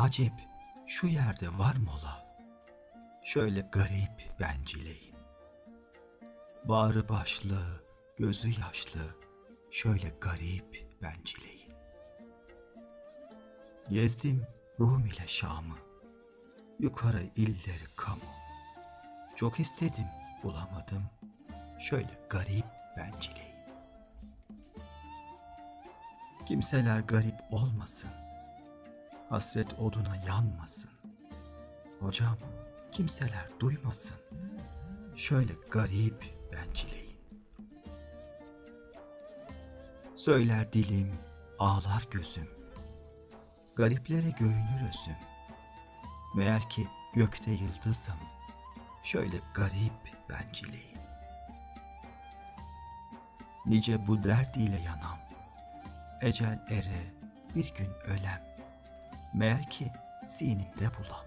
Acep şu yerde var mola. Şöyle garip bencileyin. Bağrı başlı, gözü yaşlı, şöyle garip bencileyin. Gezdim Rum ile Şam'ı, yukarı illeri kamu. Çok istedim, bulamadım, şöyle garip bencileyin. Kimseler garip olmasın, hasret oduna yanmasın. Hocam, kimseler duymasın, şöyle garip bencileyin. Söyler dilim, ağlar gözüm, gariplere göğünür özüm. Meğer ki gökte yıldızım, şöyle garip bencileyin. Nice bu dert ile yanam, ecel ere bir gün ölem. Meğer ki sinimde bulam,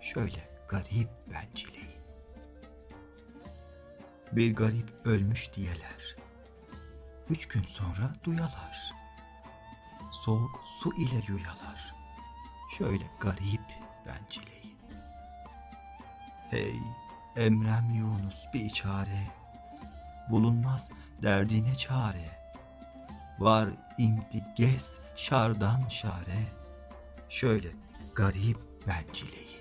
şöyle garip bencileyin. Bir garip ölmüş diyeler, üç gün sonra duyalar. Soğuk su ile yuyalar, şöyle garip bencileyin. Hey Emrem Yunus bir çare, bulunmaz derdine çare. Var imdi gez şardan şare, şöyle garip bencileyin.